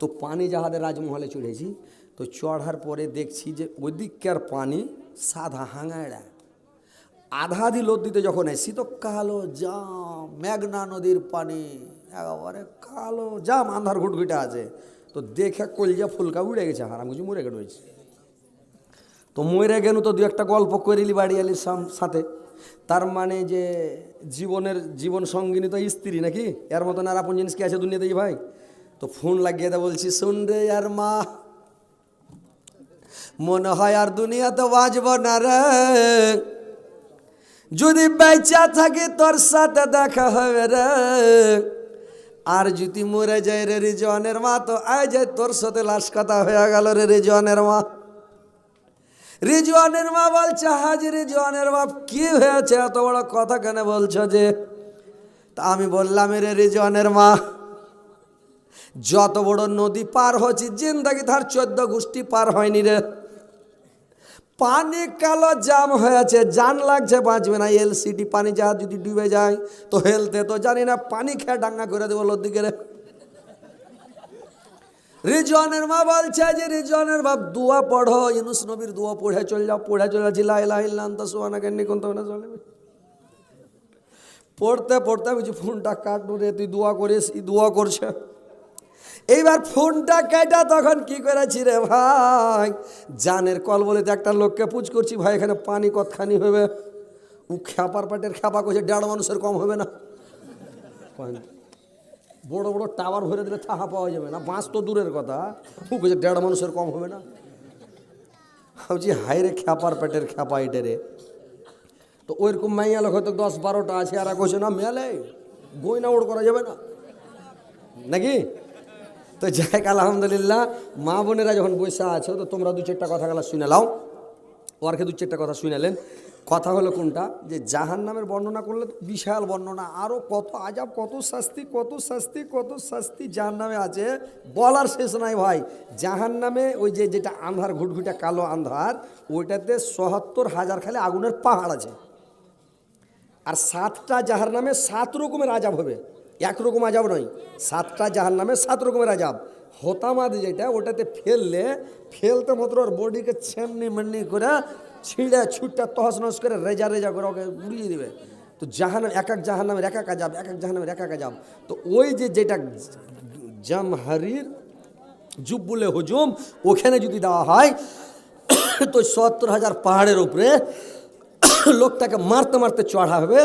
তো পানি যাহাদের রাজমহলে চড়েছি, তো চড়ার পরে দেখছি যে ওদিককার পানি সাদা হাঙাড়া। আধা দি লোদ দিতে যখন এসছি, তো কালো জাম, মেঘনা নদীর পানি, একেবারে কালো জাম, আন্ধার ঘুটঘুটে আছে। তো দেখে কলজা ফুলকা উড়ে গেছে, হারাম কিছু মরে গেছে তো মরে গেল তো দু একটা গল্প করিলি বাড়ি আলির সাথে। তার মানে যে জীবনের জীবন সঙ্গিনী তো স্ত্রী নাকি? এর মতন আর আপন জিনিস কি আছে দুনিয়াতে ভাই? তো ফোন লাগিয়ে দে বলছি, শুন রে আর মা, মনে হয় আর দুনিয়াতে বাঁচব না রে। যদি বেচা থাকে তোর সাথে দেখা হবে রে। আর যদি মরে যায় রে রিজওয়ানের মা, তো আয় যায় তোর সাথে লাশ কথা হয়ে গেল রে রিজওয়ানের মা। রিজওয়ানের মা বলছে, হাজি রিজওয়ানের বাপ, কি হয়েছে? এত বড় কথা কেন বলছো যে? তা আমি বললাম রে রিজওয়ানের মা যত বড় নদী পার হচ্ছে জিন্দাগি তার চোদ্দ গোষ্ঠী পার হয়নি রে। পানি কালো জাম হয়েছে জান লাগছে, বাঁচবে না। এলসিডি পানি যা যদি ডুবে যায়, তো হেলতে তো জানি না, পানি খেয়ে ডাঙ্গা করে দেবো দিকে রে। রিজওয়ানের মা বলছে যে, রিজওয়ানের বাপ, দুয়া পড়ো ইনুস নবীর দুয়া পড়ে চলে যাও, পড়ে চলে যাচ্ছি লাই লাই লান্ত সোয়ানা কেন কোন তো না চলে পড়তে পড়তে বুঝি ফোনটা কাটবো রে, তুই দোয়া করিস দোয়া করছে। এইবার ফোনটা কেটা তখন কি করেছি রে ভাই? জানের কল বলে তো একটা লোককে পুজ করছি, ভাই, এখানে পানি কতখানি হবে? ও খ্যাপার পাটের খ্যাপা করছে, দেড় মানুষের কম হবে না। বড় বড় টাওয়ার ভরে দিলে থাহা পাওয়া যাবে না, বাঁশ তো দূরের কথা। ও কইছে দেড় মানুষের কম হবে না। ভাবছি হাই রে খ্যাপার পেটের খ্যাপা এটে রে। তো ওইরকম মাইয়া লোক হয়তো দশ বারোটা আছে, আর কইছে না, মেলে। গয়না ওড় করা যাবে না। নাকি? তো যাই আলহামদুলিল্লাহ, মা বোনেরা যখন বসে আছো, তো তোমরা দু চারটা কথা গেলা শুনে লাও ওরকে দু চারটা কথা শুনেলেন কথা হলো কোনটা? যে জাহান নামের বর্ণনা করলে তো বিশাল বর্ণনা আরও কত আজাব, কত শাস্তি কত শাস্তি কত শাস্তি জাহান নামে আছে, বলার শেষ নাই ভাই। জাহান নামে ওই যে, যেটা আন্ধার, ঘুটঘুটা কালো আন্ধার, ওইটাতে সহাত্তর হাজার খালি আগুনের পাহাড় আছে। আর সাতটা জাহার নামে সাত রকমের আজাব হবে। একরকম আজাব নয়। সাতটা জাহার নামে সাত রকমের আজাব। হতামাদ যেটা, ওটাতে ফেললে, ফেলতে মাত্র ওর বডিকে ছেমনি মেমনি করে ছিঁড়ে ছুটটা তহস নস করে রেজা রেজা করে ওকে উড়িয়ে দেবে। তো জাহান এক এক জাহার নামের এক এক আজাব, এক এক জাহার নামের এক এক আজাব। তো ওই যে যেটা জামহারির জুব্বুলে হুজুম, ওখানে যদি দেওয়া হয়, তো সত্তর হাজার পাহাড়ের উপরে লোকটাকে মারতে মারতে চড়া হবে।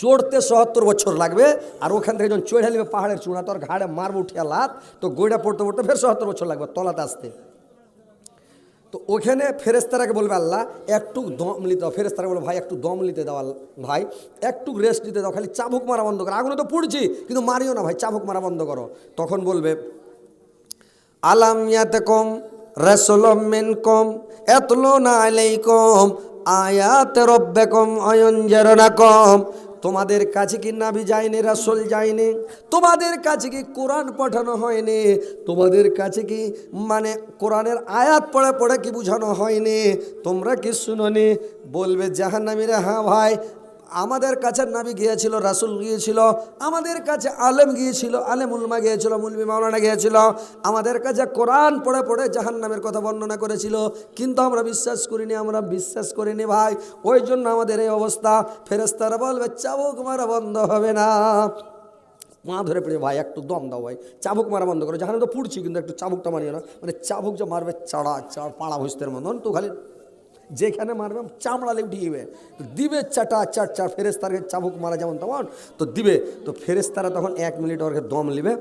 চড়তে সত্তর বছর লাগবে, আর ওখান থেকে যখন চড়ে নেবে পাহাড়ের চূড়া তোর ঘাড়ে মারব উঠিয়া লাত, তো গোড়া পড়তে পড়তে ফের সত্তর বছর লাগবে তলাতে আসতে। তো ওখানে ফেরেস্তারাকে বলবে, আল্লাহ একটু দম নিতে দাও। ফেরেস্তারা বলবে ভাই, একটু দম নিতে দাও ভাই একটু রেস্ট নিতে দাও, খালি চাবুক মারা বন্ধ করো। আগুনে তো পড়ছি, কিন্তু মারিও না, ভাই, চাবুক মারা বন্ধ করো। তখন বলবে, আলাম ইয়াতকুম রাসূলুম মিনকুম ইয়াতলুনা আলাইকুম আয়াত রাব্বিকুম আয়ানজারনাকুম তোমাদের কাছে কি নাবি যায়নি, রাসল যায়নি? তোমাদের কাছে কি কোরআন পাঠানো হয়নি? তোমাদের কাছে কি মানে কোরআনের আয়াত পড়ে পড়ে কি বুঝানো হয়নি? তোমরা কি শুনোনি? বলবে জাহান্নামীরা হ্যাঁ ভাই আমাদের কাছে নাবি গিয়েছিল, রাসুল গিয়েছিল, আমাদের কাছে আলেম গিয়েছিল আলেম উলমা গিয়েছিল, মুলবি মাওলানা গিয়েছিল, আমাদের কাছে কোরআন পড়ে পড়ে জাহান নামের কথা বর্ণনা করেছিল, কিন্তু আমরা বিশ্বাস করিনি, আমরা বিশ্বাস করিনি ভাই, ওই জন্য আমাদের এই অবস্থা ফেরেস্তারা বলবে, চাবুক মারা বন্ধ হবে না। মা ধরে পড়ে, ভাই, একটু দম দাও ভাই, চাবুক মারা বন্ধ করো জাহানে তো পুড়ছি, কিন্তু একটু চাবুকটা মারিও না। মানে চাবুক যে মারবে, চাড়া, চাড়, পাড়া ভুস্তের মতন, তো খালি যেখানে মারবে, চামড়া লেউটি দিবে। দিবে চাটা, চার চার ফেরেস্তারকে চাবুক মারা যেমন তেমন, তো দিবে। তো ফেরেস্তারা তখন এক মিনিট ওরকে দম নেবে,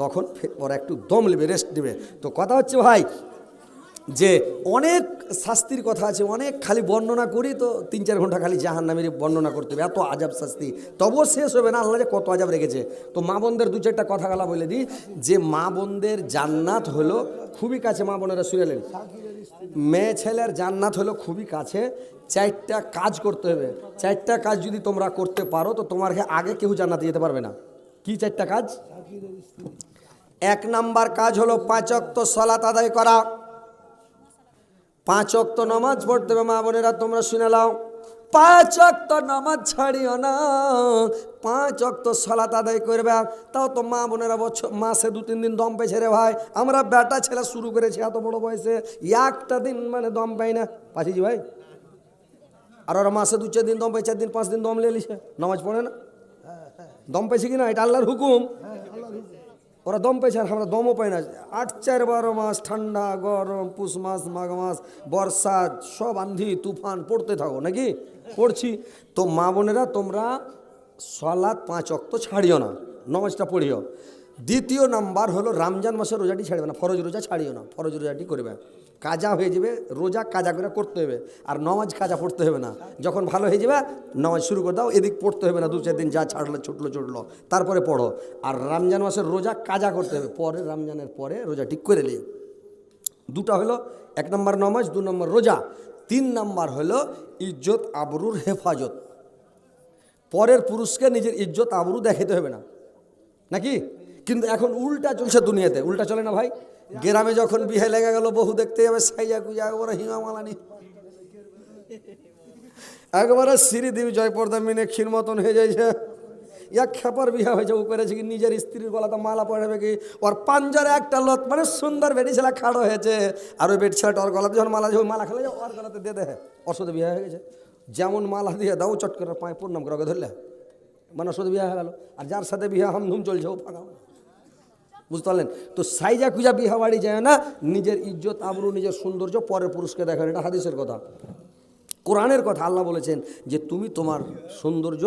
তখন ওরা একটু দম নেবে রেস্ট দিবে তো কথা হচ্ছে ভাই, যে অনেক শাস্তির কথা আছে, অনেক খালি বর্ণনা করি তো তিন, চার ঘণ্টা খালি জাহান নামের বর্ণনা করতে হবে। এত আজাব শাস্তি। তবুও শেষ হবে না, আল্লাহ যে কত আজাব রেখেছে। তো মা বোনদের দু চারটা কথা গালা বলে দিই, যে মা বোনদের জান্নাত হলো, খুবই কাছে মা বোনেরা শুনেলেন মেয়ে ছেলের জান্নাত হলো খুবই কাছে। চারটা কাজ করতে হবে। চারটা কাজ যদি তোমরা করতে পারো, তো তোমার আগে কেউ জান্নাতে যেতে পারবে না। কি চারটা কাজ? এক নাম্বার কাজ হলো পাঁচক্ত সলাত আদায় করা। পাঁচ অক্ত নামাজ পড়তে হবে, মা বোনেরা, তোমরা শুনে নাও। পাঁচ অক্ত নামাজ ছাড়িও না। পাঁচ অক্ত সলাত আদায় করবে। তাও তো মা বোনেরা বছর, মাসে দু তিন দিন দম পেয়েছে রে ভাই। আমরা বেটা ছেলে শুরু করেছি এত বড় বয়সে। একটা দিন মানে দম পাই না। পাঠিয়েছি ভাই। আর ওরা মাসে দু চার দিন দম পাই চার দিন পাঁচ দিন দম লে লিছে নামাজ পড়ে না। দম পাইছে কি না? এটা আল্লাহর হুকুম। ওরা দম পেয়েছে আর আমরা দমও পাই না। আট, চার, বারো মাস ঠান্ডা, গরম, পুষ মাস, মাঘ মাস, বর্ষা, সব আন্ধি, তুফান, পড়তে থাকো নাকি? পড়ছি। তো মা বোনেরা, তোমরা সলাদ পাঁচ অক্ত ছাড়িও না, নমাজটা পড়িও। দ্বিতীয় নাম্বার হলো, রমজান মাসের রোজাটি ছাড়বে না, ফরজ রোজা ছাড়িও না, ফরজ রোজাটি করবে। কাজা হয়ে যাবে, রোজা কাজা করে করতে হবে। আর নমাজ কাজা পড়তে হবে না। যখন ভালো হয়ে যাবে, নমাজ শুরু করে দাও, এদিক পড়তে হবে না, দু চার দিন যা ছাড়লো, ছুটলো ছুটলো। তারপরে পড়ো। আর রমজান মাসের রোজা কাজা করতে হবে। পরে, রমজানের পরে রোজা ঠিক করে নিয়ে দুটা হলো, এক নম্বর নমাজ, দু নম্বর রোজা। তিন নম্বর হলো, ইজ্জত আবরুর হেফাজত। পরের পুরুষকে নিজের ইজ্জত আবরু দেখাতে হবে না। নাকি? কিন্তু এখন উল্টা চলছে দুনিয়াতে, উল্টা চলে না ভাই? গ্রামে যখন বিহে লেগে গেল, বহু দেখতে যাবে সাইয়া কুজা একবারে হিমা মালানি। একবারে শ্রীদেবী জয়পর্দা মিনেক্ষীর মতন হয়ে যাইছে। ইয়া খেপার বিহা হয়েছে, ও করেছে কি, নিজের স্ত্রীর গলাতে মালা পড়াবে কি? ওর পাঞ্জারে একটা লত মানে সুন্দর বেটি ছেলে খাড়ো হয়েছে। আর ওই বেটি ছেলেটা ওর গলাতে যখন মালা যখন মালা খেলে ওর গলাতে দিয়ে দেয়। ওর সাথে বিয়ে হয়ে গেছে। যেমন মালা দিয়ে দাও, চট করে পায়ে পূর্ণাম করে ধরলে। মানে ওর সাথে বিয়ে হয়ে গেল। আর যার সাথে বিয়ে হামধুম চলছে, ও ফাঁকা বুঝতে পারলেন? তো সাইজা কুজা বিহা বাড়ি যায় না, নিজের ইজ্জত আবরু নিজের সৌন্দর্য পরের পুরুষকে দেখেন, এটা হাদিসের কথা। কোরআনের কথা আল্লাহ বলেছেন যে তুমি তোমার সৌন্দর্য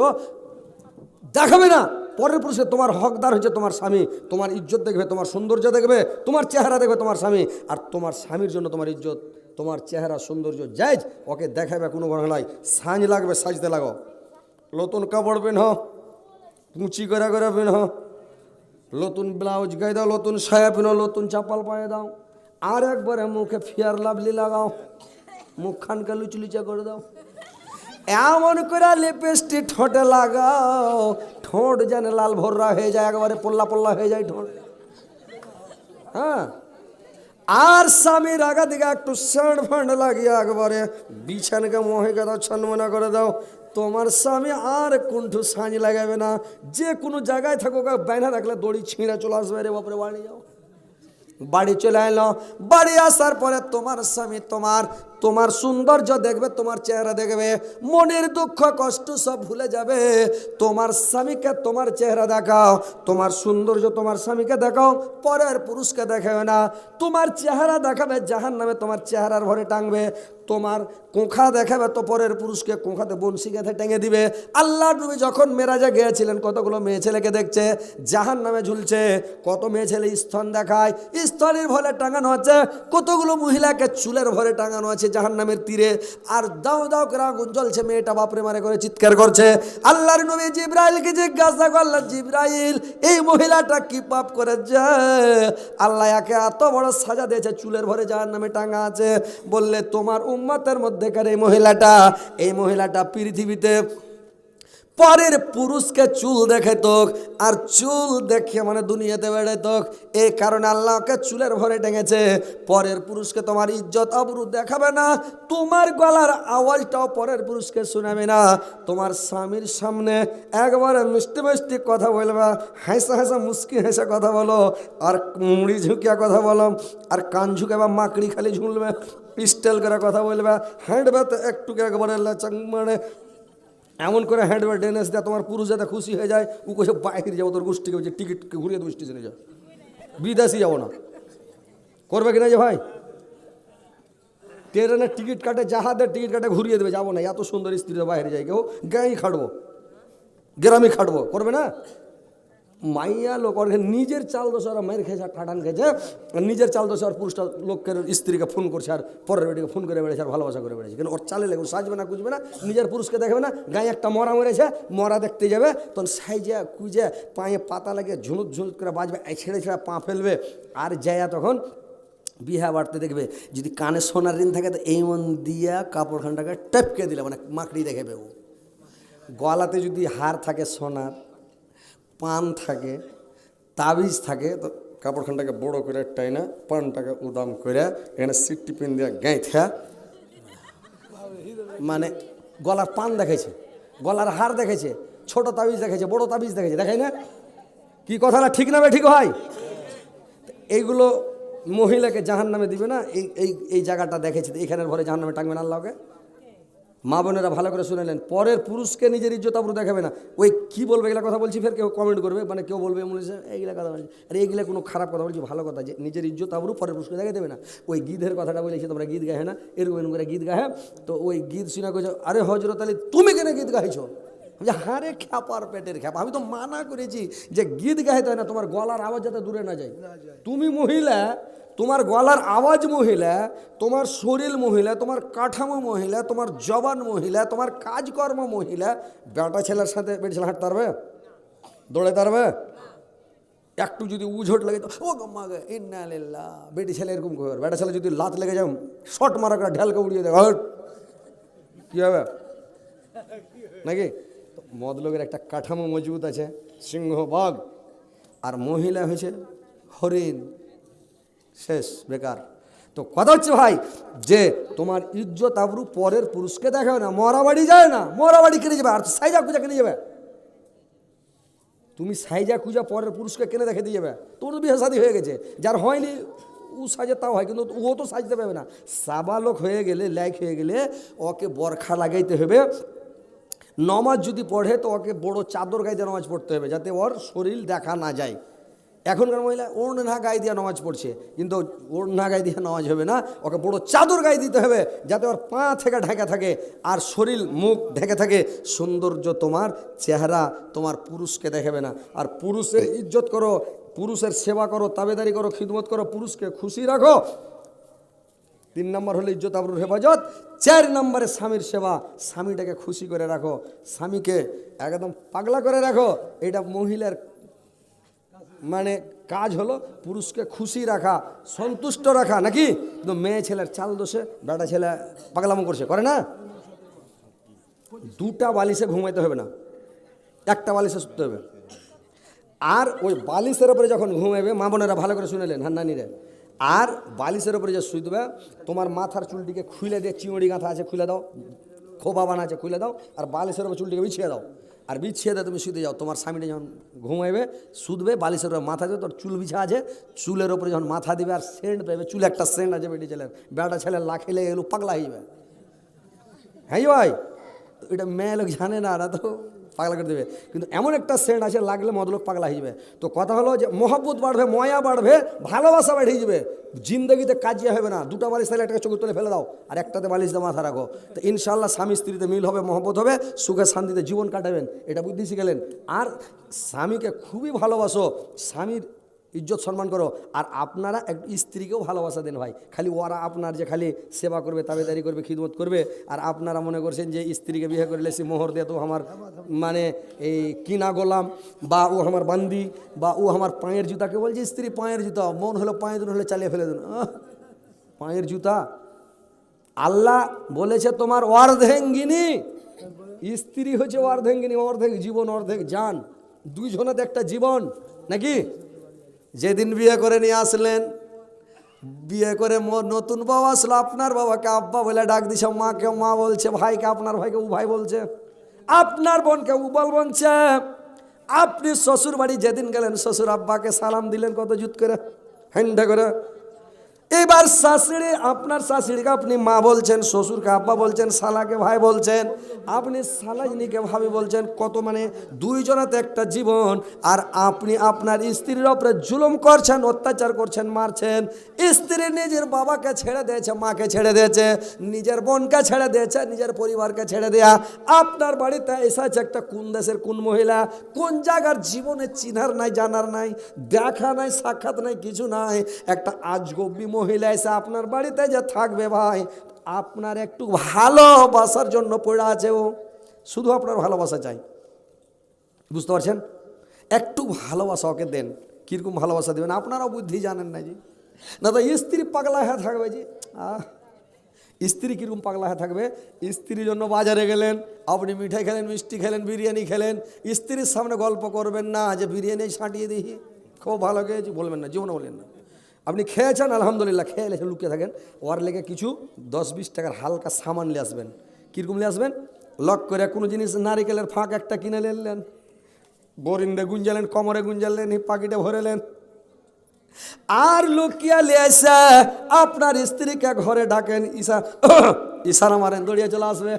দেখাবে না, পরের পুরুষে তোমার হকদার হচ্ছে তোমার স্বামী, তোমার ইজ্জত দেখবে, তোমার সৌন্দর্য দেখবে, তোমার চেহারা দেখবে তোমার স্বামী, আর তোমার স্বামীর জন্য তোমার ইজ্জত, তোমার চেহারা, সৌন্দর্য যাইজ ওকে দেখাবে কোনো বড় নয় সাঁজ লাগবে, সাজতে লাগো। নতুন কাপড় পেন কুচি করে করে পেন নতুন ব্লাউজ গায়ে দাও নতুন সায়া পিনো নতুন চাপাল পায়ে দাও। আর একবারে মুখে ফিয়ার লাভলি লাগাও। মুখ খানকে লুচলুচা করে দাও। এমন করে লিপস্টিক ঠোঁটে লাগাও। ঠোঁট যেন লাল ভর্রা হয়ে যায়, একবারে পল্লা পল্লা হয়ে যায় ঠোঁট। হ্যাঁ? আর স্বামীর আগা দিকে একটু স্যান্ড ফান্ড লাগিয়ে একবারে বিছানকে মহে দাও ছন্মনা করে দাও। তোমার স্বামী আর কুণ্ঠু সাঁজ লাগাবে না। যে কোনো জায়গায় থাকো বাইনা রাখলে দড়ি ছিঁড়ে চলে আসবে রে বাপরে, বাড়ি যাও। বাড়ি চলে এলো। বাড়ি আসার পরে তোমার স্বামী তোমার তোমার সৌন্দর্য দেখবে, তোমার চেহারা দেখবে, মনের দুঃখ, কষ্ট সব ভুলে যাবে। তোমার স্বামীকে তোমার চেহারা দেখাও, তোমার সৌন্দর্য তোমার স্বামীকে দেখাও, পরের পুরুষকে দেখাবে না। তোমার চেহারা দেখাবে জাহান নামে তোমার চেহারার ভরে টাঙবে। তোমার কোঁখা দেখাবে তো পরের পুরুষকে কোঁখাতে বনশি গেঁথে টেঙে দিবে। আল্লাহ নবী যখন মেরাজে গিয়েছিলেন, কতগুলো মেয়ে ছেলেকে দেখছে জাহান নামে ঝুলছে, কত মেয়ে ছেলে স্তন দেখায়, স্তনের ভরে টাঙানো আছে, কতগুলো মহিলাকে চুলের ভরে টাঙানো আছে জাহান নামের তীরে। আর দাও দাও করে আগুন জ্বলছে মেয়েটা, বাপরে মারে করে চিৎকার করছে। আল্লাহর নবী জিব্রাইলকে জিজ্ঞাসা করল, জিব্রাইল, এই মহিলাটা কি পাপ করে আল্লাহ একে এত বড় সাজা দিয়েছে, চুলের ভরে জাহান নামে টাঙা আছে। বললে, তোমার উম্মতের মধ্যেকার এই মহিলাটা এই মহিলাটা পৃথিবীতে পরের পুরুষকে চুল দেখে তোক, আর চুল দেখে মানে দুনিয়াতে বেড়ে তোক। এই কারণে আল্লাহকে চুলের ভরে টেঙেছে। পরের পুরুষকে তোমার ইজ্জত আবরু দেখাবে না। তোমার গলার আওয়াজটাও পরের পুরুষকে শোনাবে না। তোমার স্বামীর সামনে একবারে মিষ্টি মিষ্টি কথা বলবা, হাসা হাসা মুস্কি হেসে কথা বলো, আর মুড়ি ঝুঁকিয়া কথা বলো, আর কান ঝুঁকে বা মাকড়ি খালি ঝুলবে পিস্টেল করে কথা বলবে তো একটু একবারে লাচাং মানে এমন করে ডেনেস দেয়, তোমার পুরুষ যাতে খুশি হয়ে যায়, ও কোথাও বাইরে যাব, তোর গোষ্ঠীকে বলছে টিকিট ঘুরিয়ে দেবো স্টেশনে যা। বিদেশি যাব না। করবে কিনা যে ভাই? ট্রেনের টিকিট কাটে, জাহাজের টিকিট কাটে, ঘুরিয়ে দেবে, যাব না। এত সুন্দর স্ত্রী বাইরে যায়, কেউ গাঁই খাটবো, গ্রামে খাটবো, করবে না? মাইয়া লোক ওর নিজের চাল দোষ ওরা মেয়ের খেয়েছে আর ঠাটান খেয়েছে। নিজের চাল দোষ আর পুরুষটা লোকের স্ত্রীকে ফোন করছে আর পরের বেটিকে ফোন করে বেড়েছে আর ভালোবাসা করে বেড়েছে কিন্তু ওর চালে লেগে সাজবে না, কুজবে না, নিজের পুরুষকে দেখবে না, গায়ে একটা মরা মরেছে, মরা দেখতে যাবে, তখন সাইজে, কুজে, পায়ে পাতা লাগে ঝুনুক ঝুনুক করে বাজবে ছেড়ে ছেড়ে পা ফেলবে। আর যায়া তখন বিহা বাড়তে দেখবে, যদি কানে সোনার ঋণ থাকে, তো এই মন দিয়া কাপড়খানটাকে টেপকে দিলে মানে মাকড়ি দেখাবে ও। গলাতে যদি হার থাকে সোনার পান থাকে, তাবিজ থাকে, তো কাপড়খানটাকে বড় করে টাইনা, পানটাকে উদাম করে এখানে সিটটি পিন দিয়ে গাঁথা মানে গলার পান দেখেছে গলার হার দেখেছে ছোট তাবিজ দেখেছে বড় তাবিজ দেখেছে দেখাই না? কি কথাটা ঠিক না বে ঠিক হয়? এইগুলো মহিলাকে জাহান নামে দিবে না, এই এই এই জায়গাটা দেখেছে এখানের ঘরে জাহান নামে টাঙবে না আল্লাহকে? মা বোনেরা ভালো করে শুনেলেন পরের পুরুষকে নিজের ইজ্জত আবরু দেখাবে না। ওই কি বলবে এগুলা কথা বলছি ফের কেউ কমেন্ট করবে। মানে কেউ বলবে মনে হচ্ছে এইগুলা কথা বলছি। আরে এইগুলা কোনো খারাপ কথা বলছি ভালো কথা যে নিজের ইজ্জত আবরু পরের পুরুষকে দেখে দেবে না। ওই গীতের কথাটা বলেছি তোমরা গীত গাহে না এরকম এরকম করে গীত গাহে তো ওই গীত শুনে কইছো আরে হজরত আলী তুমি কেন গীত গাইছো? যে হারে খ্যাপার পেটের খ্যাপা। আমি তো মানা করেছি যে গীত গাইতে হয় না তোমার গলার আওয়াজ যাতে দূরে না যায়। তুমি মহিলা তোমার গলার আওয়াজ মহিলা, তোমার শরীর মহিলা, তোমার কাঠামো মহিলা, তোমার জবান মহিলা, তোমার কাজকর্ম মহিলা, বেটা ছেলের সাথে বেটি ছেলে হাঁটতে পারবে? দৌড়াতে পারবে? একটু যদি উঝোট লাগে ও গম্মা গে, ইন্না লিল্লাহ। বেটি ছেলে এরকম করবে। বেটা ছেলে যদি লাত লেগে যায়, শট মারা করে ঢেলকে উড়িয়ে দেয় হট। কী হবে? নাকি? মদলোকের একটা কাঠামো মজবুত আছে, সিংহ বাঘ। আর মহিলা হয়েছে হরিণ। শেষ, বেকার। তো কথা হচ্ছে ভাই যে তোমার ইজ্জত আবরু পরের পুরুষকে দেখাবে না মরাবাড়ি যায় না মরাবাড়ি কিনে যাবে, আর সাইজা খুঁজা কিনে যাবে। তুমি সাইজা খুঁজা পরের পুরুষকে কেনে দেখে দিয়ে যাবে। তোর তো বিয়ে হয়ে গেছে, যার হয়নি ও সাজে তাও হয়, কিন্তু ও তো সাজতে পারবে না। সাবালক হয়ে গেলে, লাইক হয়ে গেলে ওকে বরখা লাগাইতে হবে। নমাজ যদি পড়ে তো ওকে বড় চাদর গাইতে নামাজ পড়তে হবে, যাতে ওর শরীর দেখা না যায়। এখনকার মহিলা ওড়না গায়ে দিয়ে নামাজ পড়ছে। কিন্তু ওড়না গায়ে দিয়ে নামাজ হবে না, ওকে বড় চাদর গায়ে দিতে হবে, যাতে ওর পা থেকে ঢাকা থাকে আর শরীর, মুখ ঢেকে থাকে। সৌন্দর্য তোমার, চেহারা তোমার পুরুষকে দেখাবে না। আর পুরুষের ইজ্জত করো, পুরুষের সেবা করো, তাবেদারি করো, খিদমত করো, পুরুষকে খুশি রাখো। তিন নম্বর হলো ইজ্জত আবরুর হেফাজত। চার নম্বরে স্বামীর সেবা, স্বামীটাকে খুশি করে রাখো। স্বামীকে একদম পাগলা করে রাখো। এটা মহিলার মানে কাজ হলো পুরুষকে খুশি রাখা, সন্তুষ্ট রাখা, নাকি? কিন্তু মেয়ে ছেলের চাল দোষে বেটা ছেলে পাগলামো করছে, করে না? দুটা বালিশে ঘুমাইতে হবে না, একটা বালিশে শুতে হবে। আর ওই বালিশের ওপরে যখন ঘুমাবে মা বোনেরা ভালো করে শুনেলেন হান্নানিরে আর বালিশের ওপরে যে শুই দেবে তোমার মাথার চুলটিকে খুলে দিয়ে চিংড়ি গাঁথা আছে খুলে দাও, খোপা বানা আছে খুলে দাও, আর বালিশের ওপর চুলটিকে বিছিয়ে দাও। আর বিছিয়ে দেয় তুমি শুতে যাও। তোমার স্বামীটা যখন ঘুমাইবে শুধবে বালিশের উপরে মাথা দেবে তোর চুল বিছা আছে, চুলের ওপরে যখন মাথা দিবে আর সেন্ট পাবে, চুলে একটা সেন্ট আছে বেটি ছেলের। বেটা লাখে লেগে এলো পাগলা হয়ে যাবে। হ্যাঁ ভাই? এটা মেয়ে লোক জানে না না তো পাগলা করে দেবে। কিন্তু এমন একটা সেন্ট আছে, লাগলে মদলোক পাগলা হয়ে যাবে। তো কথা হলো যে, মহব্বত বাড়বে, ময়া বাড়বে, ভালোবাসা বেড়ে যাবে জিন্দগিতে কাজিয়া হবে না। দুটো বালিশ তাহলে একটা চোখ তুলে ফেলে দাও, আর একটাতে বালিশ দিয়ে মাথা রাখো। তো ইনশাল্লাহ স্বামী স্ত্রীতে মিল হবে, মহব্বত হবে, সুখে শান্তিতে জীবন কাটাবেন। এটা বুদ্ধি শিখেলেন। আর স্বামীকে খুবই ভালোবাসো। স্বামীর ইজ্জত সম্মান করো। আর আপনারা এক স্ত্রীকেও ভালোবাসা দেন ভাই। খালি ওরা আপনার যে খালি সেবা করবে, তাবেদারি করবে, খিদমত করবে, আর আপনারা মনে করছেন যে স্ত্রীকে বিয়ে করলে সে মোহর দিয়ে তো আমার মানে এই কিনা গোলাম, বা ও আমার বান্দি, বা ও আমার পায়ের জুতাকে বলছে, স্ত্রী, পায়ের জুতা, মন হলো পায়ে দুন হলে চালিয়ে ফেলে দিন। পায়ের জুতা। আল্লাহ বলেছে তোমার অর্ধেঙ্গিনী। স্ত্রী হচ্ছে অর্ধেঙ্গিনী, অর্ধেক জীবন, অর্ধেক জান দুইজনের একটা জীবন, নাকি? যেদিন বিয়ে করে নিয়ে আসলেন, বিয়ে করে নতুন বাবা আসলো, আপনার বাবাকে আব্বা বলে ডাক দিছে, মাকে মা বলছে, ভাইকে আপনার ভাইকে উ ভাই বলছে, আপনার বোনকে উ বল বলছে, আপনি শ্বশুর বাড়ি যেদিন গেলেন, শ্বশুর আব্বাকে সালাম দিলেন কত জুত করে হ্যান্ডা করে এবার শাশুড়ি, আপনার শাশুড়িকে আপনি মা বলছেন, শ্বশুরকে আব্বা বলছেন, শালাকে ভাই বলছেন, আপনি শালাজনিকে ভাবি বলছেন, কত মানে দুইজনাতে একটা জীবন, আর আপনি আপনার স্ত্রীর ওপরে জুলুম করছেন, অত্যাচার করছেন, মারছেন, স্ত্রী নিজের বাবাকে ছেড়ে দিয়েছে, মাকে ছেড়ে দিয়েছে, নিজের বোনকে ছেড়ে দিয়েছে, নিজের পরিবারকে ছেড়ে দেয়া। আপনার বাড়িতে এসেছে একটা কোন দেশের কোন মহিলা, কোন জায়গার জীবনে চিনার নাই, জানার নাই, দেখা নাই, সাক্ষাৎ নাই, কিছু নাই, একটা আজগব্বি মহিলা এসে আপনার বাড়িতে যে থাকবে ভাই, আপনার একটু ভালোবাসার জন্য পড়ে আছে ও। শুধু আপনার ভালোবাসা চাই। বুঝতে পারছেন? একটু ভালোবাসা ওকে দেন। কীরকম ভালোবাসা দেবেন? আপনারাও বুদ্ধি জানেন না জি। না তো স্ত্রী পাগলা হয়ে থাকবে জি। আহ, স্ত্রী কীরকম পাগলা হয়ে থাকবে? স্ত্রীর জন্য বাজারে গেলেন, আপনি মিঠাই খেলেন, মিষ্টি খেলেন, বিরিয়ানি খেলেন। স্ত্রীর সামনে গল্প করবেন না যে বিরিয়ানি ছাঁটিয়ে দিই। খুব ভালো খেয়েছি, বলবেন না, জীবনে বলেন না। আপনি খেয়েছেন আলহামদুলিল্লাহ, খেয়ে লেখে লুকিয়ে থাকেন। ওর লেগে কিছু দশ বিশ টাকার হালকা সামান নিয়ে আসবেন। কীরকম নিয়ে আসবেন? লক করে কোনো জিনিস নারিকেলের ফাঁক একটা কিনে নিলেন বরিন্দে গুঞ্জালেন, কমরে গুঞ্জালেন পাকিটে ভরেলেন আর লুকিয়া লিয়েছে আপনার স্ত্রীকে ঘরে ডাকেন ইশা ইশারা মারেন দড়িয়ে চলে আসবে।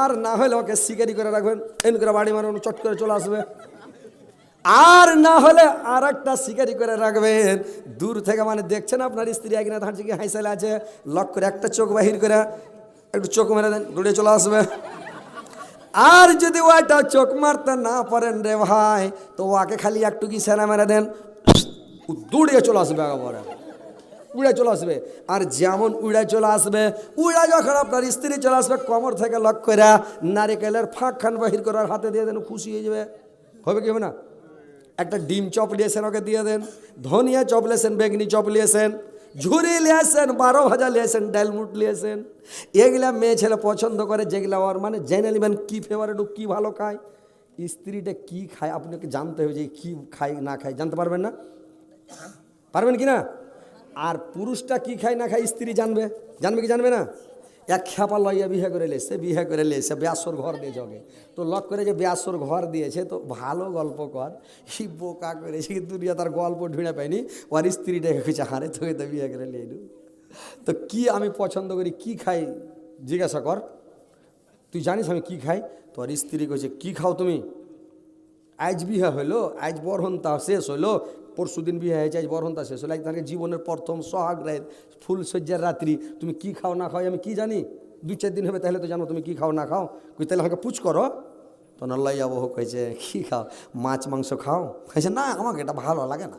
আর না হলে ওকে শিকারি করে রাখবেন। এন করে বাড়ি মারুন, চট করে চলে আসবে। আর না হলে আর একটা শিকারি করে রাখবেন। দূর থেকে মানে দেখছেন আপনার স্ত্রী একদিন ধান কি হাইসাইলে আছে, লক করে একটা চোখ বাহির করে একটু চোখ মেরে দেন দৌড়িয়ে চলে আসবে। আর যদি ওইটা চোখ মারতে না পারেন রে ভাই, তো ওকে খালি একটু কি সেনা মেরে দেন দৌড়িয়ে চলে আসবে একেবারে। উড়ে চলে আসবে। আর যেমন উড়ে চলে আসবে, উড়ে যখন আপনার স্ত্রী চলে আসবে কমর থেকে লক করে নারিকেলের ফাঁক খান বাহির করার হাতে দিয়ে দেন, খুশি হয়ে যাবে। হবে কি হবে না? একটা ডিম চপ লিয়েছেন ওকে দিয়ে দেন, ধনিয়া চপ লিয়েছেন, বেগনি চপ লিয়েছেন, ঝুরি লিয়েছেন, বারো ভাজা লিয়েছেন ডালমুট লিয়েছেন। এগুলা মেয়ে ছেলে পছন্দ করে, যেগুলা ওর মানে জেনে নেবেন কী ফেভারিট ও কী ভালো খায়, স্ত্রীটা কী খায় আপনাকে জানতে হবে যে কী খায়, না খায়, জানতে পারবেন না? পারবেন কি না? আর পুরুষটা কি খায়, না খায়, স্ত্রী জানবে জানবে কি জানবে না? এক খেপা লইয়া বিয়ে করে লেছে, বিয়ে করে লেছে, ব্যাসর ঘর দিয়ে জগে। তো লক করে যে ব্যাসর ঘর দিয়েছে, তো ভালো গল্প কর। হি বোকা করেছে দুনিয়া তার গল্প ঢুঁড়ে পাইনি ওর স্ত্রীটা খুঁজে হারে তোকে তো বিয়ে করে লিয়ে তো কি আমি পছন্দ করি, কি খাই জিজ্ঞাসা কর। তুই জানিস আমি কি খাই? তোর স্ত্রী কইছে, কি খাও তুমি? আজ বিহা হইল, আজ বরহন্তা শেষ হইল পরশু দিন বিয়ে হয়েছে আজ বরহন্তা শেষ হলো। তাকে জীবনের প্রথম সোহাগ রাত ফুল সজ্জার রাত্রি। তুমি কি খাও, না খাও, আমি কি জানি? দুই, চার দিন হবে, তাহলে তো জানো তুমি কি খাও, না খাও। কই, তাহলে আমাকে পুছ করো। তো নল্লাই যাব কইছে, কি খাও? মাছ, মাংস খাও? কইছে, না, আমাকে এটা ভালো লাগে না।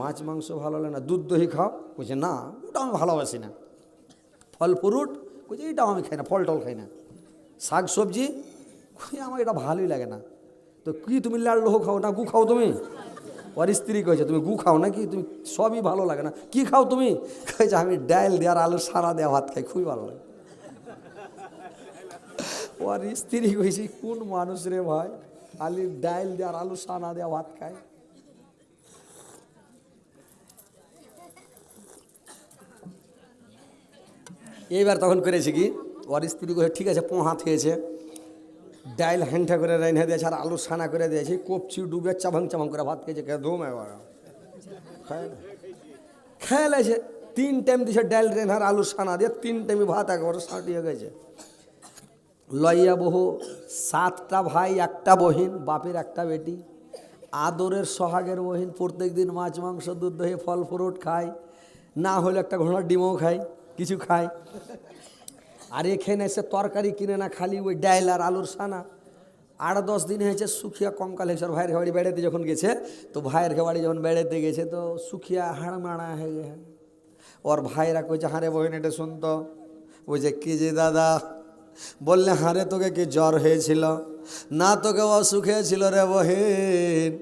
মাছ, মাংস ভালো লাগে না, দুধ দহি খাও? কইছে, না, ওটা আমি ভালোবাসি না। ফল, ফ্রুট? কইছে এটাও আমি খাই না, ফল, টল খাই না। শাক, সবজি? কই আমার এটা ভালোই লাগে না। তো কি তুমি লাল লোহ খাও, না গু খাও তুমি? ওর স্ত্রী কয়েছে তুমি গু খাও নাকি তুমি সবই ভালো লাগে না কি খাও তুমি কয়েছে আমি ডাইল দেওয়ার আলু সারা দেওয়া ভাত খাই খুবই ভালো লাগে ওর স্ত্রী কইছে কোন মানুষ রে ভাই খালি ডাইল দেওয়ার আলু সানা দেওয়া ভাত খায় এইবার তখন করেছে কি ওর স্ত্রী কয়ে ঠিক আছে পোহা হয়েছে ডাইল হ্যান্ঠা করে রাইনা দিয়েছে আর আলু সানা করে দিয়েছে, কপচি ডুবে চাভাং চাভাং করে ভাত খেয়েছে, কে ধুম খেয়ে লেছে তিন টাইম দিয়েছে ডাইল রেনহার আলু সানা দিয়ে তিন টাইমে ভাত একেবারে সাঁটিয়ে গেছে। লইয়া বহু, সাতটা ভাই, একটা বহিন, বাপের একটা বেটি, আদরের সোহাগের বহিন প্রত্যেক দিন মাছ, মাংস, দুধ দহি ফল, ফ্রুট খায়, না হলে একটা ঘোড়ার ডিমও খায়, কিছু খায়। আর এখানে এসে তরকারি কিনে না, খালি ওই ডাইল আর আলুর সানা আট দশ দিন হয়েছে সুখিয়া কঙ্কাল হয়েছে আর ভাইয়ের বাড়ি বেড়াতে যখন গেছে, তো ভাইয়ের বাড়ি যখন বেড়াতে গেছে, তো সুখিয়া হাড়মাড়া হয়ে গেছে। ওর ভাইরা কইছে, হারে বহিন, এটা শুনতো? বলছে, কে যে দাদা? বললে, হারে তোকে কি জ্বর হয়েছিল? না তোকে অসুখে ছিল রে বহিন।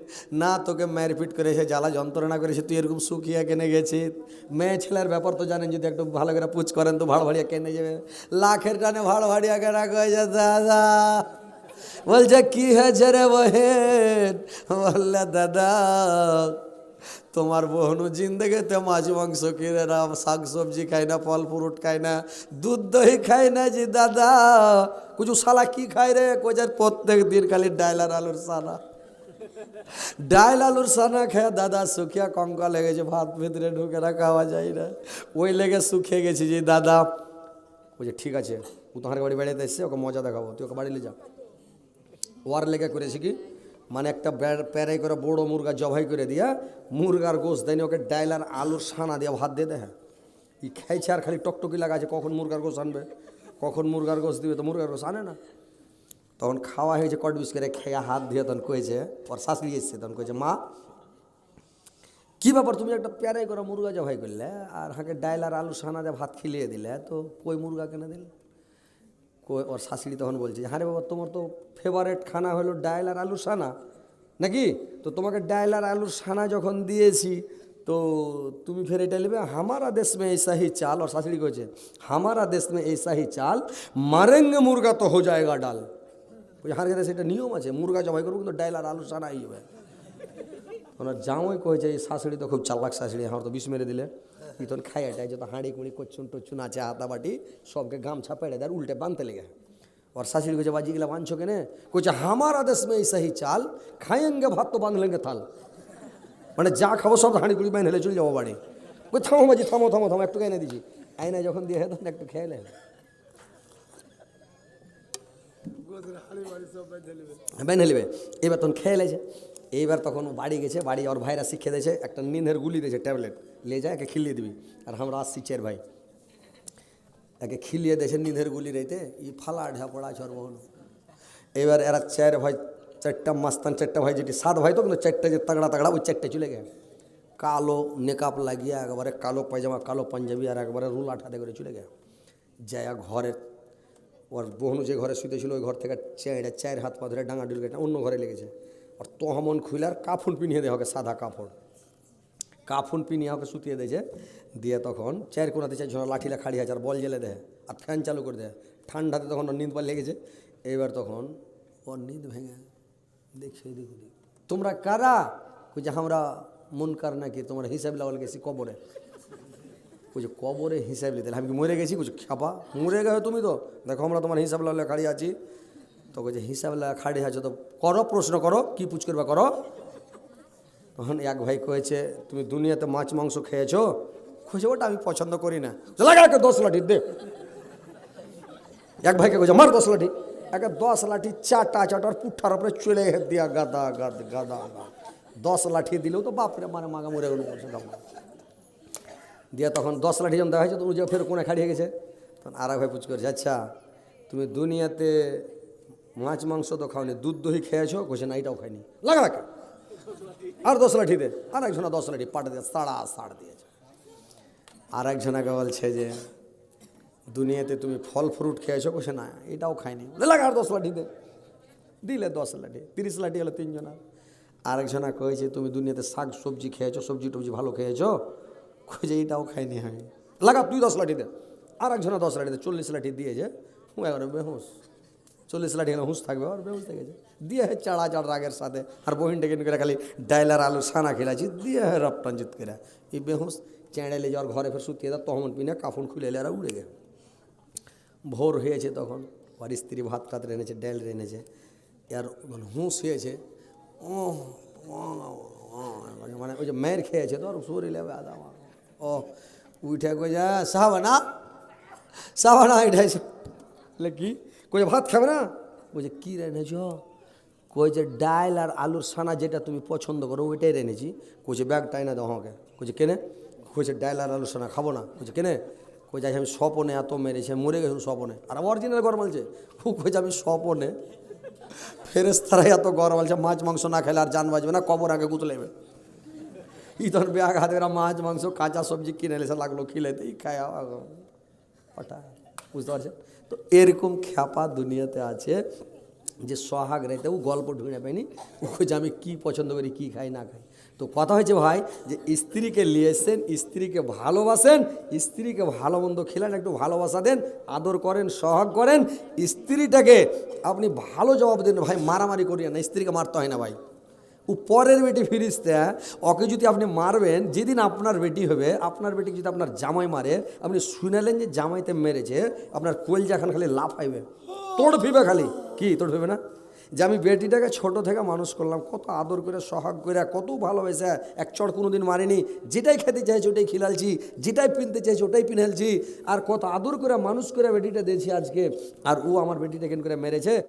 না তোকে মারপিট করেছে জ্বালা যন্ত্রণা করেছে তুই এরকম সুখিয়া কেনে গেছিস? মেয়ে ছেলের ব্যাপার তো জানেন, যদি একটু ভালো করে পুচ করেন তো ভাড় ভাড়িয়া কেনে যাবে। লাখের টানে ভাড় ভাড়িয়া কেনা কয়েছে দাদা। বলছে, কি হয়েছে রে বহেন? বললে, দাদা তোমার বহনু জিন্দগিতে মাছ, মাংস কিনে না শাক সবজি খায় না, ফল ফ্রুট খায় না, দুধ দহি খায় না জি দাদা। কুচু শালা কি খায় রে? কোচার প্রত্যেক দিন খালি ডাইলার আলুর সানা ডাইল আলুর সানা খেয়ে দাদা শুকিয়া কঙ্কা লেগেছে ভাত ভিতরে ঢুকে না খাওয়া যায় না। ওই লেগে শুকিয়ে গেছি যে দাদা। বলছে ঠিক আছে, ও বাড়ি বেড়াতে এসছে, ওকে মজা দেখাবো। তুই ওকে বাড়ি নিয়ে যা। ওয়ার লেগে করেছে কি? মানে একটা প্যারাই করে বড় মুরগা জবাই করে দিয়া মুরগার গোস দেয়নি ওকে ডাইল আর আলুর সানা দিয়ে ভাত দিয়ে দেয়। ই খাইছে আর খালি টকটকি লাগাছে কখন মুরগার গোস আনবে? কখন মুরগার গোস দিবে তো মুরগার গোস আনে না। তখন খাওয়া হয়েছে কট বিস করে খেয়ে হাত দিয়ে তখন কয়েছে ওর শাশুড়ি এসছে, তখন কয়েছে মা, কি ব্যাপার তুমি একটা প্যারাই করে মুরগা জবাই করলে? আর হাঁকে ডাইল আর আলু সানা দিয়ে ভাত খিলিয়ে দিলে, তো কই মুরগা কেনে দিলে? ওর শাশুড়ি তখন বলছে হ্যাঁ রে বাবা, তোমার তো ফেভারেট খানা হলো ডাল আর আলুর সানা নাকি? তো তোমাকে ডাল আর আলুর সানা যখন দিয়েছি, তো তুমি ফের এটা নেবে? হামারা দেশ মে এইসা হি চাল। ওর শাশুড়ি কয়েছে হামারা দেশ মে এইসা হি চাল, মারেঙ্গে মুরগা তো হো জায়গা ডাল। হার কাছে সেটা নিয়ম আছে, মুরগা জবাই করব, কিন্তু ডাল আর আলু সানাই হবে। ওনার জামাই কয়েছে এই শাশুড়ি তো খুব চালাক শাশুড়ি, আমার তো বিষ মেরে দিলে। ইতন খাই এটাই যত হাঁড়ি কুড়ি কচ্ছুন টচ্ছুন আছে হাতা বাটি সবকে গামছা পেড়ে দেয় আর উল্টে বানতে লেগে और শাশুড়ি কইছে বাজি গেলা বাঁধছো কেনে? কইছে হামার আদেশ মে সহি চাল খাইয়েঙ্গে ভাত তো বাঁধ লেঙ্গে থাল। মানে যা খাব সব হাঁড়ি কুড়ি বাইন হেলে চলে যাব বাড়ি। ওই থামো বাজি থামো থামো থামো একটু এনে দিছি। আইনা যখন দিয়ে তখন একটু খেয়ে নেন বেঁধে নেবে। এবার তখন খেয়ে লেছে। এইবার তখন বাড়ি গেছে, বাড়ি ওর ভাইরা শিখে দিয়েছে, একটা নিন্দের গুলি দিয়েছে, ট্যাবলেট। লে যায় একে খিলিয়ে দিবি। আর আমরা আসছি চের ভাই। একে খিলিয়ে দিয়েছে নিধের গুলি রেতে ই ফালা ঢা পড়া চর বহন এবার এরা চার ভাই, চারটা মাস্তান, চারটা ভাই যেটি সাত ভাই তো, কিন্তু চারটা যে তাগড়া তাগড়া, ওই চারটে চলে গেছে। কালো নেকাপ লাগিয়ে একবারে কালো পায়জামা, কালো পাঞ্জাবি আর একবারে রুল আঠাতে করে চলে গেছে। যায় ঘরের ওর বহনু যে ঘরে শুতেছিল ওই ঘর থেকে চেঁড়ে চার হাত পা ধরে ডাঙা ডুলকে অন্য ঘরে লেগেছে। আর তোহমন খুইলার কাফুন পিনিয়ে দেওয়া হবে সাদা কাপড় কাফুন পিনিয়ে ওকে শুতিয়ে দিয়েছে দিয়ে তখন চার কোনাতে চার ঝোনা লাঠিলা খাড়ি আছে আর বল জেলে দেয় আর ফ্যান চালু করে দেয় ঠান্ডাতে তখন ওর নিন্দ পার লেগেছে এবার তখন ওর নিন্দ ভেঙে দেখছে ওদিক তোমরা কারা কইছে আমরা মন কার নাকি তোমরা হিসাব লাগাল গেছি কবরে কইছে কবরে হিসাব নিতে আমি কি মরে গেছি কইছে খাপা মরে গেছো তুমি তো দেখো আমরা তোমার হিসাব লাগলে খাড়ি আছি তো কইছে হিসাব লাগা খাড়ি আছো, তো করো, প্রশ্ন করো, কি পুছ করবা করো? তখন এক ভাই কয়েছে, তুমি দুনিয়াতে মাছ, মাংস খেয়েছো? খুঁজে ওটা আমি পছন্দ করি না। লাগা একে দশ লাঠি দে। এক ভাইকে কইছে মার দশ লাঠি। একে দশ লাঠি চাটা, চাটার পুঠার উপরে চলে দিয়া গাদা, গাদ, গাদা। দশ লাঠি দিলেও তো বাপরে মানে মাগা মরে গেল দিয়ে তখন দশ লাঠি যখন দেখা হয়েছে তো যে ফের কোনে খাড়িয়ে গেছে। তখন আর এক ভাই পুচ করেছে আচ্ছা তুমি দুনিয়াতে মাছ, মাংস তো খাওনি, দুধ দহি খেয়েছো? কইছে, না, এটাও খাইনি। লাগা রাখে। আর দশ লাঠি দে। আর একজনা দশ লাঠি পাট দিয়ে সাড়া সাড় দিয়েছে। আর একজনাকে বলছে যে, দুনিয়াতে তুমি ফল, ফ্রুট খেয়েছো? কইছে, না, এটাও খাইনি। লাগা, আর দশ লাঠি দে। দিলে দশ লাঠি, তিরিশ লাঠি হলো তিনজনা। আরেকজনা কয়েছে তুমি দুনিয়াতে শাক, সবজি খেয়েছো, সবজি টবজি ভালো খেয়েছো? কইছে, এটাও খাইনি আমি। লাগা, তুই দশ লাঠি দে। আর একজনা দশ লাঠি দে, চল্লিশ লাঠি দিয়েছে। হুঁ বেহুস চল্লিশ লাঠি গেলে হুঁশ থাকবে আর বেহুস থেকেছে দিয়ে হে চাড়া চাড় রাগের সাথে আর বহিনটাকে করে খালি ডাইলার আলু সানা খেলাছি দিয়ে হে রপ্তান জিত করে এই বেহুস চেঁড়াইলে যাওয়ার ঘরে ফের শুতিয়ে দেয় তহমন পিনে কাফন খুলে এলে আর উড়ে গে ভোর হয়েছে তখন ওর স্ত্রী ভাত টাত রেনেছে ডাল রেনেছে আর মানে হুঁশ হয়েছে ও ও, ও, মানে ওই যে মেয়ের খেয়েছে তো আর শরীরে আদা ও উঠে কই যা সাহাবানা সাহাবানা উঠেছে বলে কি কই ভাত খাবে না? বলছে, কী রেনেছ কই যে ডাল আর আলুর সানা যেটা তুমি পছন্দ করো, ওইটাই রেনেছি কইছে ব্যাগটাই না দাও আমাকে। কইছে, কেনে? কইছে ডাল আর আলুর সানা খাব না। কইছে, কেনে? কই যাই আমি স্বপনে এত মেরেছে মরে গেছি স্বপনে। আর অরিজিনাল গরম মালছে ও কইছে, আমি স্বপনে ফেরেস্তারা এত গরম মালছে মাছ, মাংস না খেলে আর জান বাজবে না, কবর আগে গুতলেবে ইতর ব্যাগ হাতে মাছ, মাংস, কাঁচা সবজি কিনে এসে লাগল খিলাইতে, এই খায় ওটা বুঝতে পারছেন? তো এরকম খ্যাপা দুনিয়াতে আছে যে সোহাগ রেতে ও গল্প ঢুঁড়ে পায়নি ও যে আমি কী পছন্দ করি, কী খাই, না খাই? তো কথা হয়েছে ভাই যে স্ত্রীকে নিয়ে এসছেন, স্ত্রীকে ভালোবাসেন, স্ত্রীকে ভালো মন্দ খেলেন, একটু ভালোবাসা দেন, আদর করেন, সহাগ করেন, স্ত্রীটাকে আপনি ভালো জবাব দিন, ভাই, মারামারি করিয়েন না, স্ত্রীকে মারতে হয় না ভাই। পরের বেটি ফিরিস্তে, ওকে যদি আপনি মারবেন, যেদিন আপনার বেটি হবে, আপনার বেটি যদি আপনার জামাই মারে, আপনি শুনালেন যে জামাইতে মেরেছে, আপনার কোয়েলজা খান খালি লাফ আইবে তোড় ফিবে খালি। কি, তোড় ফিবে না? যে আমি বেটিটাকে ছোট থেকে মানুষ করলাম, কত আদর করে, সহাগ করে, কত ভালোবেসে। এক চড় কোনো দিন মারিনি। যেটাই খেতে চাইছি, ওটাই খিলালছি। যেটাই পিনতে চাইছি, ওটাই পিনালছি। আর কত আদর করে, মানুষ করে বেটিটা দিয়েছি আজকে। আর ও আমার বেটিটা কেন করে মেরেছে।